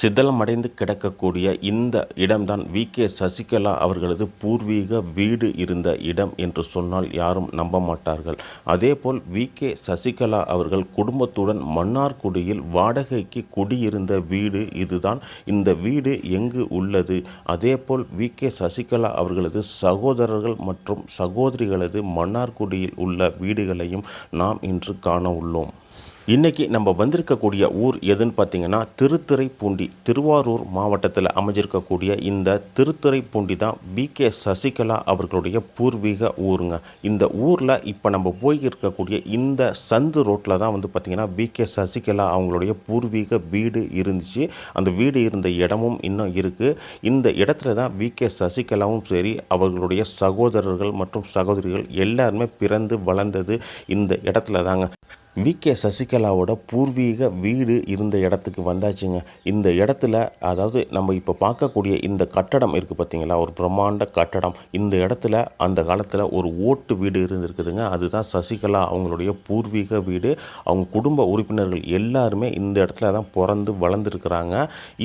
சிதலமடைந்து கிடக்கக்கூடிய இந்த இடம்தான் வி. கே. சசிகலா அவர்களது பூர்வீக வீடு இருந்த இடம் என்று சொன்னால் யாரும் நம்ப மாட்டார்கள் அதேபோல் வி. கே. சசிகலா அவர்கள் குடும்பத்துடன் மன்னார்குடியில் வாடகைக்கு குடியிருந்த வீடு இதுதான். இந்த வீடு எங்கு உள்ளது? அதேபோல் வி. கே. சசிகலா அவர்களது சகோதரர்கள் மற்றும் சகோதரிகளது மன்னார்குடியில் உள்ள வீடுகளையும் நாம் இன்று காண உள்ளோம். இன்றைக்கி நம்ம வந்திருக்கக்கூடிய ஊர் எதுன்னு பார்த்தீங்கன்னா திருத்துறைப்பூண்டி திருவாரூர் மாவட்டத்தில் அமைஞ்சிருக்கக்கூடிய இந்த திருத்துறைப்பூண்டி தான் பி கே சசிகலா அவர்களுடைய பூர்வீக ஊருங்க. இந்த ஊரில் இப்போ நம்ம போய் இருக்கக்கூடிய இந்த சந்து ரோட்டில் தான் வந்து பார்த்திங்கன்னா பி கே சசிகலா அவங்களுடைய பூர்வீக வீடு இருந்துச்சு. அந்த வீடு இருந்த இடமும் இன்னும் இருக்குது இந்த இடத்துல தான் பி கே சசிகலாவும் சரி அவர்களுடைய சகோதரர்கள் மற்றும் சகோதரிகள் எல்லாருமே பிறந்து வளர்ந்தது இந்த இடத்துல தாங்க. வி. கே. சசிகலாவோட பூர்வீக வீடு இருந்த இடத்துக்கு வந்தாச்சுங்க. இந்த இடத்துல அதாவது நம்ம இப்போ பார்க்கக்கூடிய இந்த கட்டடம் இருக்குது பார்த்தீங்களா ஒரு பிரம்மாண்ட கட்டடம். இந்த இடத்துல அந்த காலத்தில் ஒரு ஓட்டு வீடு இருந்திருக்குதுங்க. அதுதான் சசிகலா அவங்களுடைய பூர்வீக வீடு. அவங்க குடும்ப உறுப்பினர்கள் எல்லாருமே இந்த இடத்துல தான் பிறந்து வளர்ந்துருக்குறாங்க.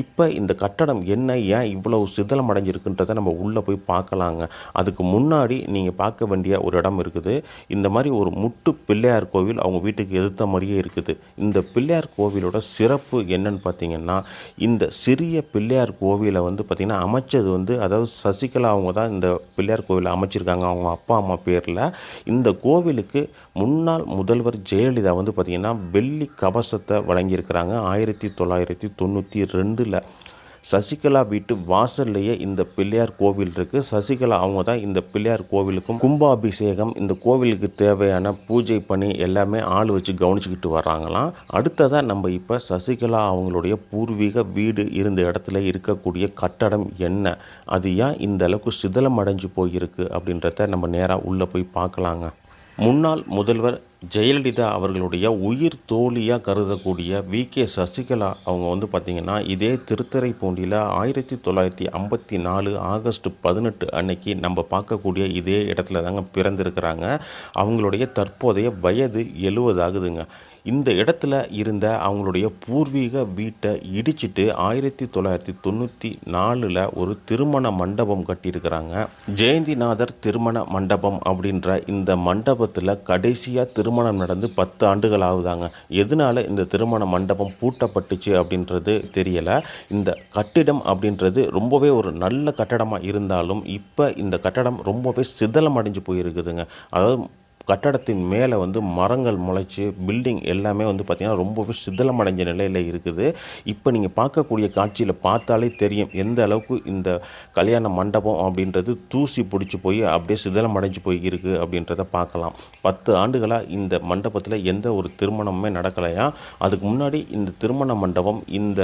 இப்போ இந்த கட்டடம் என்ன ஏன் இவ்வளவு சிதலம் அடைஞ்சிருக்குன்றதை நம்ம உள்ளே போய் பார்க்கலாங்க. அதுக்கு முன்னாடி நீங்கள் பார்க்க வேண்டிய ஒரு இடம் இருக்குது. இந்த மாதிரி ஒரு முட்டு பிள்ளையார் கோவில் அவங்க வீட்டுக்கு எதிர்த்த மாதிரியே இருக்குது. இந்த பிள்ளையார் கோவிலோட சிறப்பு என்னன்னு பார்த்தீங்கன்னா இந்த சிறிய பிள்ளையார் கோவிலை வந்து பார்த்திங்கன்னா அமைச்சது வந்து அதாவது சசிகலா அவங்க தான் இந்த பிள்ளையார் கோவிலை அமைச்சிருக்காங்க அவங்க அப்பா அம்மா பேரில். இந்த கோவிலுக்கு முன்னாள் முதல்வர் ஜெயலலிதா வந்து பார்த்திங்கன்னா வெள்ளி கவசத்தை வழங்கியிருக்கிறாங்க. ஆயிரத்தி தொள்ளாயிரத்தி தொண்ணூற்றி ரெண்டில் சசிகலா வீட்டு வாசல்லையே இந்த பிள்ளையார் கோவில் இருக்குது சசிகலா அவங்க தான் இந்த பிள்ளையார் கோவிலுக்கும் கும்பாபிஷேகம் இந்த கோவிலுக்கு தேவையான பூஜை பணி எல்லாமே ஆள் வச்சு கவனிச்சுக்கிட்டு வர்றாங்களாம் அடுத்ததாக நம்ம இப்போ சசிகலா அவங்களுடைய பூர்வீக வீடு இருந்த இடத்துல இருக்கக்கூடிய கட்டடம் என்ன? அது ஏன் இந்த அளவுக்கு சிதலம் அடைஞ்சு போயிருக்கு அப்படின்றத நம்ம நேராக உள்ளே போய் பார்க்கலாங்க. முன்னாள் முதல்வர் ஜெயலலிதா அவர்களுடைய உயிர் தோழியாக கருதக்கூடிய வி. கே. சசிகலா அவங்க வந்து பார்த்திங்கன்னா இதே திருத்துறைப்பூண்டியில் ஆயிரத்தி தொள்ளாயிரத்தி ஐம்பத்தி நாலு ஆகஸ்ட் பதினெட்டு அன்னைக்கு நம்ம பார்க்கக்கூடிய இதே இடத்துல தாங்க பிறந்திருக்கிறாங்க. அவங்களுடைய தற்போதைய வயது எழுவது ஆகுதுங்க. இந்த இடத்துல இருந்த அவங்களுடைய பூர்வீக வீட்டை இடிச்சிட்டு ஆயிரத்தி தொள்ளாயிரத்தி தொண்ணூற்றி நாலில் ஒரு திருமண மண்டபம் கட்டியிருக்கிறாங்க. ஜெயந்திநாதர் திருமண மண்டபம் அப்படின்ற இந்த மண்டபத்தில் கடைசியாக திருமணம் நடந்து பத்து ஆண்டுகள் ஆகுதாங்க. எதனால இந்த திருமண மண்டபம் பூட்டப்பட்டுச்சு அப்படின்றது தெரியலை. இந்த கட்டிடம் அப்படின்றது ரொம்பவே ஒரு நல்ல கட்டடமாக இருந்தாலும் இப்போ இந்த கட்டடம் ரொம்பவே சிதலம் அடைஞ்சு போயிருக்குதுங்க. அதாவது கட்டடத்தின் மேலே வந்து மரங்கள் முளைச்சி பில்டிங் எல்லாமே வந்து பார்த்திங்கன்னா ரொம்பவே சிதிலமடைஞ்ச நிலையில் இருக்குது. இப்போ நீங்கள் பார்க்கக்கூடிய காட்சியில் பார்த்தாலே தெரியும் எந்த அளவுக்கு இந்த கல்யாண மண்டபம் அப்படின்றது தூசி பிடிச்சி போய் அப்படியே சிதிலமடைஞ்சு போய் இருக்குது அப்படின்றத பார்க்கலாம். பத்து ஆண்டுகளாக இந்த மண்டபத்தில் எந்த ஒரு திருமணமுமே நடக்கலையா? அதுக்கு முன்னாடி இந்த திருமண மண்டபம் இந்த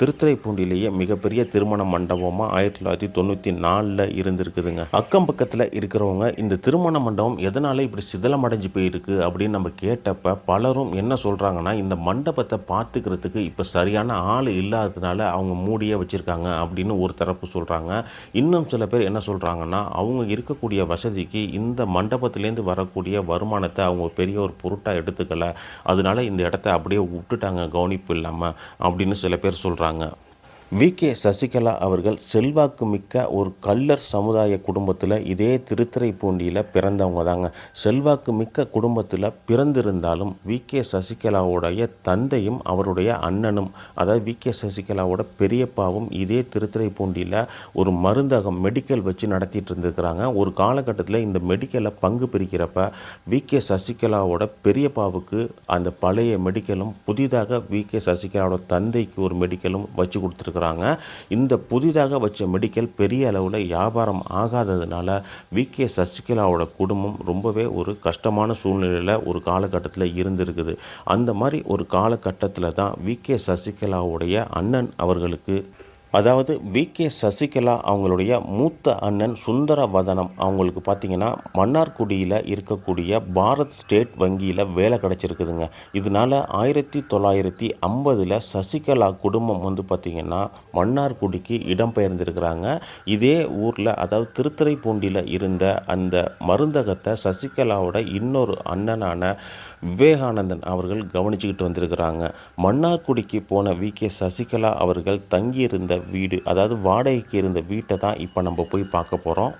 திருத்துறைப்பூண்டிலேயே மிகப்பெரிய திருமண மண்டபமாக ஆயிரத்தி தொள்ளாயிரத்தி தொண்ணூற்றி நாலில் இருந்திருக்குதுங்க. அக்கம் பக்கத்தில் இருக்கிறவங்க இந்த திருமண மண்டபம் எதனால் இப்படி சிதலமடைஞ்சு போயிருக்கு அப்படின்னு நம்ம கேட்டப்ப பலரும் என்ன சொல்கிறாங்கன்னா இந்த மண்டபத்தை பார்த்துக்கிறதுக்கு இப்போ சரியான ஆள் இல்லாததுனால அவங்க மூடியே வச்சுருக்காங்க அப்படின்னு ஒரு தரப்பு சொல்கிறாங்க இன்னும் சில பேர் என்ன சொல்கிறாங்கன்னா அவங்க இருக்கக்கூடிய வசதிக்கு இந்த மண்டபத்துலேருந்து வரக்கூடிய வருமானத்தை அவங்க பெரிய ஒரு பொருட்டாக எடுத்துக்கலை. அதனால இந்த இடத்த அப்படியே விட்டுட்டாங்க கவனிப்பு இல்லாமல் அப்படின்னு சில பேர் சொல்கிறாங்க வி. கே. சசிகலா அவர்கள் செல்வாக்கு மிக்க ஒரு கல்லர் சமுதாய குடும்பத்தில் இதே திருத்துறைப்பூண்டியில் பிறந்தவங்க தாங்க செல்வாக்கு மிக்க குடும்பத்தில் பிறந்திருந்தாலும் வி. கே. சசிகலாவுடைய தந்தையும் அவருடைய அண்ணனும் அதாவது வி. கே. சசிகலாவோட பெரியப்பாவும் இதே திருத்துறைப்பூண்டியில் ஒரு மருந்தகம் மெடிக்கல் வச்சு நடத்திட்டு இருந்துருக்கிறாங்க ஒரு காலகட்டத்தில் இந்த மெடிக்கலை பங்கு பிரிக்கிறப்ப வி. கே. சசிகலாவோட பெரியப்பாவுக்கு அந்த பழைய மெடிக்கலும் புதிதாக வி. கே. சசிகலாவோட தந்தைக்கு ஒரு மெடிக்கலும் வச்சு கொடுத்துருக்குறாங்க. இந்த புதிதாக வச்ச மெடிக்கல் பெரிய அளவில் வியாபாரம் ஆகாததுனால வி. கே. சசிகலாவோட குடும்பம் ரொம்பவே ஒரு கஷ்டமான சூழ்நிலையில் ஒரு காலகட்டத்தில் இருந்திருக்குது. அந்த மாதிரி ஒரு காலகட்டத்தில் தான் வி. கே. சசிகலாவுடைய அண்ணன் அவர்களுக்கு அதாவது வி கே சசிகலா அவங்களுடைய மூத்த அண்ணன் சுந்தரவதனம் அவங்களுக்கு பார்த்தீங்கன்னா மன்னார்குடியில் இருக்கக்கூடிய பாரத் ஸ்டேட் வங்கியில் வேலை கிடச்சிருக்குதுங்க. இதனால ஆயிரத்தி தொள்ளாயிரத்தி ஐம்பதில் சசிகலா குடும்பம் வந்து பார்த்திங்கன்னா மன்னார்குடிக்கு இடம்பெயர்ந்திருக்கிறாங்க. இதே ஊரில் அதாவது திருத்துறைப்பூண்டியில் இருந்த அந்த மருந்தகத்தை சசிகலாவோட இன்னொரு அண்ணனான விவேகானந்தன் அவர்கள் கவனிச்சுக்கிட்டு வந்திருக்கிறாங்க. மன்னார்குடிக்கு போன வி கே சசிகலா அவர்கள் தங்கியிருந்த வீடு அதாவது வாடகைக்கு இருந்த வீட்டை தான் இப்போ நம்ம போய் பார்க்க போகிறோம்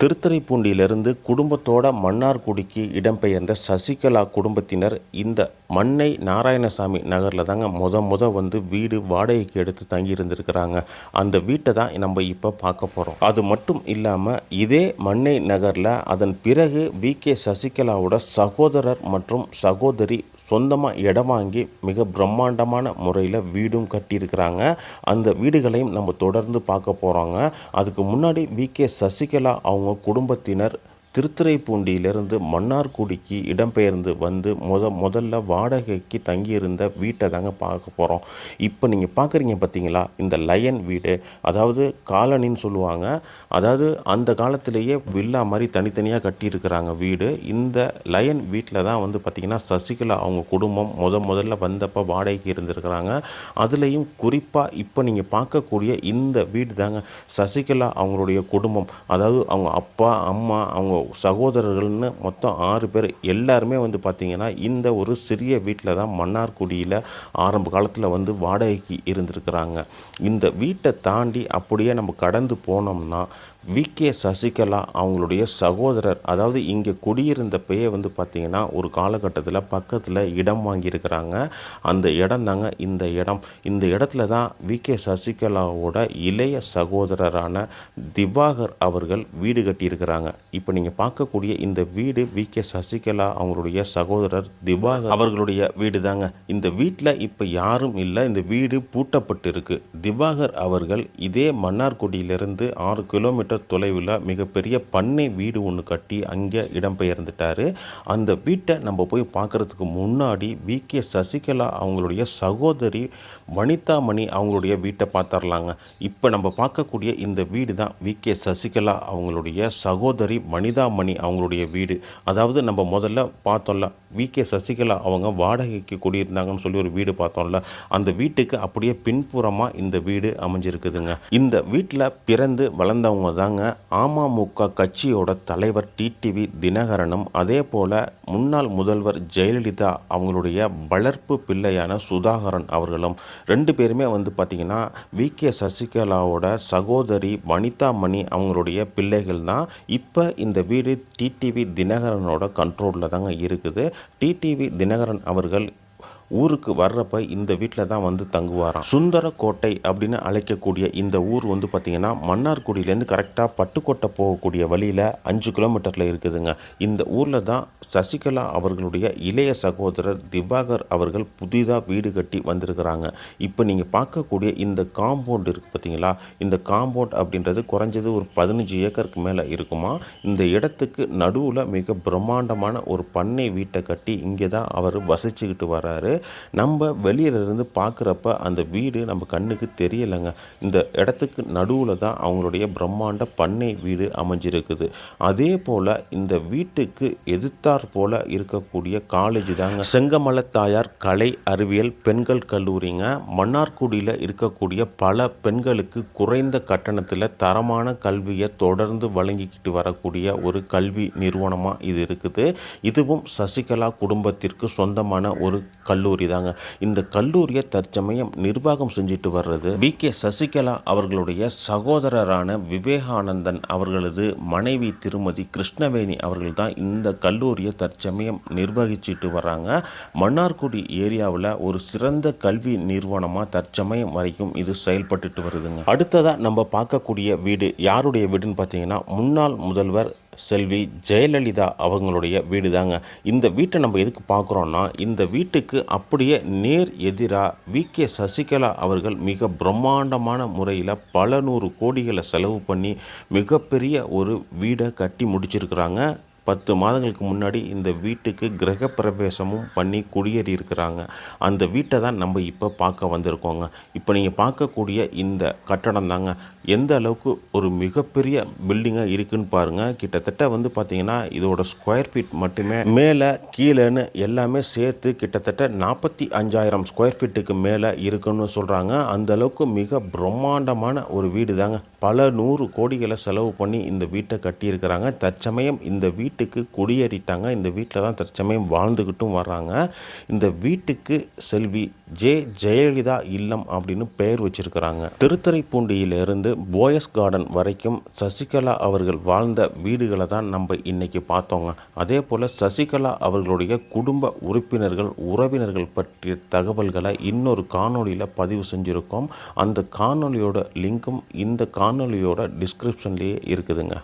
திருத்துறைப்பூண்டியிலிருந்து குடும்பத்தோட மன்னார்குடிக்கு இடம்பெயர்ந்த சசிகலா குடும்பத்தினர் இந்த மண்ணை நாராயணசாமி நகரில் தாங்க முத முத வந்து வீடு வாடகைக்கு எடுத்து தங்கி இருந்திருக்கிறாங்க. அந்த வீட்டை தான் நம்ம இப்போ பார்க்க போகிறோம் அது மட்டும் இல்லாமல் இதே மண்ணை நகரில் அதன் பிறகு வி கே சசிகலாவோட சகோதரர் மற்றும் சகோதரி சொந்தமாக இடம் வாங்கி மிக பிரம்மாண்டமான முறையில் வீடும் கட்டியிருக்கிறாங்க. அந்த வீடுகளையும் நம்ம தொடர்ந்து பார்க்க போகிறோங்க அதுக்கு முன்னாடி வி. கே. சசிகலா அவங்க குடும்பத்தினர் திருத்துறைப்பூண்டியிலிருந்து மன்னார்குடிக்கு இடம்பெயர்ந்து வந்து முத முதல்ல வாடகைக்கு தங்கியிருந்த வீட்டை தாங்க பார்க்க போகிறோம் இப்போ நீங்கள் பார்க்குறீங்க பார்த்தீங்களா? இந்த லயன் வீடு அதாவது காலனின்னு சொல்லுவாங்க. அதாவது அந்த காலத்திலேயே வில்லா மாதிரி தனித்தனியாக கட்டியிருக்கிறாங்க வீடு. இந்த லயன் வீட்டில் தான் வந்து பார்த்திங்கன்னா சசிகலா அவங்க குடும்பம் முத முதல்ல வந்தப்போ வாடகைக்கு இருந்திருக்கிறாங்க. அதுலேயும் குறிப்பாக இப்போ நீங்கள் பார்க்கக்கூடிய இந்த வீடு தாங்க சசிகலா அவங்களுடைய குடும்பம். அதாவது அவங்க அப்பா அம்மா அவங்க சகோதரர்கள்னு மொத்தம் ஆறு பேர் எல்லாருமே வந்து பார்த்திங்கன்னா இந்த ஒரு சிறிய வீட்டில் தான் மன்னார்குடியில் ஆரம்ப காலத்தில் வந்து வாடகைக்கு இருந்திருக்கிறாங்க. இந்த வீட்டை தாண்டி அப்படியே நம்ம கடந்து போனோம்னா வி. கே. சசிகலா அவங்களுடைய சகோதரர் அதாவது இங்கே குடியிருந்தப்பயே வந்து பார்த்திங்கன்னா ஒரு காலகட்டத்தில் பக்கத்தில் இடம் வாங்கியிருக்கிறாங்க. அந்த இடம் தாங்க இந்த இடம். இந்த இடத்துல தான் வி. கே. சசிகலாவோட இளைய சகோதரரான திவாகர் அவர்கள் வீடு கட்டியிருக்கிறாங்க. இப்போ நீங்கள் பார்க்கக்கூடிய இந்த வீடு வி. கே. சசிகலா அவங்களுடைய சகோதரர் திவாகர் அவர்களுடைய வீடு தாங்க. இந்த வீட்டில் இப்போ யாரும் இல்லை இந்த வீடு பூட்டப்பட்டு இருக்குது திவாகர் அவர்கள் இதே மன்னார்குடியிலிருந்து ஆறு கிலோமீட்டர் தொலைவில் மிகப்பெரிய பண்ணை வீடு ஒன்று கட்டி அங்கே இடம்பெயர்ந்துட்டார். அந்த வீட்டை நம்ம போய் பார்க்குறதுக்கு முன்னாடி வி. கே. சசிகலா அவங்களுடைய சகோதரி வனிதாமணி அவங்களுடைய வீட்டை பார்த்துர்லாங்க இப்போ நம்ம பார்க்கக்கூடிய இந்த வீடு தான் வி. கே. சசிகலா அவங்களுடைய சகோதரி வனிதாமணி அவங்களுடைய வீடு. அதாவது நம்ம முதல்ல பார்த்தோம்ல வி. கே. சசிகலா அவங்க வாடகைக்கு குடியிருந்தாங்கன்னு சொல்லி ஒரு வீடு பார்த்தோம்ல. அந்த வீட்டுக்கு அப்படியே பின்புறமாக இந்த வீடு அமைஞ்சிருக்குதுங்க. இந்த வீட்டில் பிறந்து வளர்ந்தவங்க தாங்க அமமுக கட்சியோட தலைவர் டிடிவி தினகரனும் அதே போல் முன்னாள் முதல்வர் ஜெயலலிதா அவங்களுடைய வளர்ப்பு பிள்ளையான சுதாகரன் அவர்களும். ரெண்டு பேருமே வந்து பார்த்திங்கன்னா வி. கே. சசிகலாவோட சகோதரி வனிதா மணி அவங்களுடைய பிள்ளைகள் தான். இப்போ இந்த வீடு டிடிவி தினகரனோட கண்ட்ரோலில் தாங்க இருக்குது. டிடிவி தினகரன் அவர்கள் ஊருக்கு வர்றப்ப இந்த வீட்டில் தான் வந்து தங்குவாராம். சுந்தரக்கோட்டை அப்படின்னு அழைக்கக்கூடிய இந்த ஊர் வந்து பார்த்திங்கன்னா மன்னார்குடியிலேருந்து கரெக்டாக பட்டுக்கோட்டை போகக்கூடிய வழியில் அஞ்சு கிலோமீட்டரில் இருக்குதுங்க. இந்த ஊரில் தான் சசிகலா அவர்களுடைய இளைய சகோதரர் திவாகர் அவர்கள் புதிதாக வீடு கட்டி வந்திருக்கிறாங்க. இப்போ நீங்கள் பார்க்கக்கூடிய இந்த காம்பவுண்ட் இருக்குது பார்த்தீங்களா இந்த காம்பவுண்ட் அப்படின்றது குறைஞ்சது ஒரு பதினஞ்சு ஏக்கருக்கு மேலே இருக்குமா? இந்த இடத்துக்கு நடுவில் மிக பிரம்மாண்டமான ஒரு பண்ணை வீட்டை கட்டி இங்கே தான் அவர் வசிச்சுக்கிட்டு வராரு நம்ம வெளியிலேருந்து பார்க்குறப்ப அந்த வீடு நம்ம கண்ணுக்கு தெரியலைங்க. இந்த இடத்துக்கு நடுவில் தான் அவங்களுடைய பிரம்மாண்ட பண்ணை வீடு அமைஞ்சிருக்குது. அதே போல் இந்த வீட்டுக்கு எதிர்த்தார் போல் இருக்கக்கூடிய காலேஜ் தாங்க. செங்கமல தாயார் கலை அறிவியல் பெண்கள் கல்லூரிங்க. மன்னார்குடியில் இருக்கக்கூடிய பல பெண்களுக்கு குறைந்த கட்டணத்தில் தரமான கல்வியை தொடர்ந்து வழங்கிக்கிட்டு வரக்கூடிய ஒரு கல்வி நிறுவனமாக இது இருக்குது. இதுவும் சசிகலா குடும்பத்திற்கு சொந்தமான ஒரு கல்லூரி தாங்க. இந்த கல்லூரியை தற்சமயம் நிர்வாகம் செஞ்சுட்டு வர்றது வி. கே. சசிகலா அவர்களுடைய சகோதரரான விவேகானந்தன் அவர்களது மனைவி திருமதி கிருஷ்ணவேணி அவர்கள் தான் இந்த கல்லூரியை தற்சமயம் நிர்வகிச்சிட்டு வர்றாங்க மன்னார்குடி ஏரியாவில் ஒரு சிறந்த கல்வி நிறுவனமாக தற்சமயம் வரைக்கும் இது செயல்பட்டுட்டு வருதுங்க. அடுத்ததாக நம்ம பார்க்கக்கூடிய வீடு யாருடைய வீடுன்னு பார்த்தீங்கன்னா முன்னாள் முதல்வர் செல்வி ஜெயலலிதா அவங்களுடைய வீடு தாங்க இந்த வீட்டை நம்ம எதுக்கு பார்க்குறோன்னா இந்த வீட்டுக்கு அப்படியே நேர் எதிராக வி. கே. சசிகலா அவர்கள் மிக பிரம்மாண்டமான முறையில் பல நூறு கோடிகளை செலவு பண்ணி மிகப்பெரிய ஒரு வீடை கட்டி முடிச்சிருக்கிறாங்க. பத்து மாதங்களுக்கு முன்னாடி இந்த வீட்டுக்கு கிரகப்பிரவேசமும் பண்ணி குடியேறி இருக்கிறாங்க அந்த வீட்டை தான் நம்ம இப்போ பார்க்க வந்திருக்கோங்க. இப்போ நீங்கள் பார்க்கக்கூடிய இந்த கட்டடம் தாங்க. எந்த அளவுக்கு ஒரு மிகப்பெரிய பில்டிங்காக இருக்குதுன்னு பாருங்கள் கிட்டத்தட்ட வந்து பார்த்திங்கன்னா இதோட ஸ்கொயர் ஃபீட் மட்டுமே. மேலே கீழேன்னு எல்லாமே சேர்த்து கிட்டத்தட்ட நாற்பத்தி அஞ்சாயிரம் ஸ்கொயர் ஃபீட்டுக்கு மேலே இருக்குன்னு சொல்கிறாங்க அந்த அளவுக்கு மிக பிரம்மாண்டமான ஒரு வீடு தாங்க பல நூறு கோடிகளை செலவு பண்ணி இந்த வீட்டை கட்டியிருக்கிறாங்க. தற்சமயம் இந்த வீட்டு வீட்டுக்கு குடியேறிட்டாங்க. இந்த வீட்டில் தான் தற்சமயம் வாழ்ந்துக்கிட்டும் வர்றாங்க. இந்த வீட்டுக்கு செல்வி ஜே ஜெயலலிதா இல்லம் அப்படின்னு பெயர் வச்சிருக்கிறாங்க. திருத்துறைப்பூண்டியிலிருந்து போயஸ் கார்டன் வரைக்கும் சசிகலா அவர்கள் வாழ்ந்த வீடுகளை தான் நம்ம இன்னைக்கு பார்த்தோங்க. அதே போல் சசிகலா அவர்களுடைய குடும்ப உறுப்பினர்கள் உறவினர்கள் பற்றிய தகவல்களை இன்னொரு காணொளியில் பதிவு செஞ்சுருக்கோம். அந்த காணொலியோட லிங்க்கும் இந்த காணொளியோட டிஸ்கிரிப்ஷன்லேயே இருக்குதுங்க.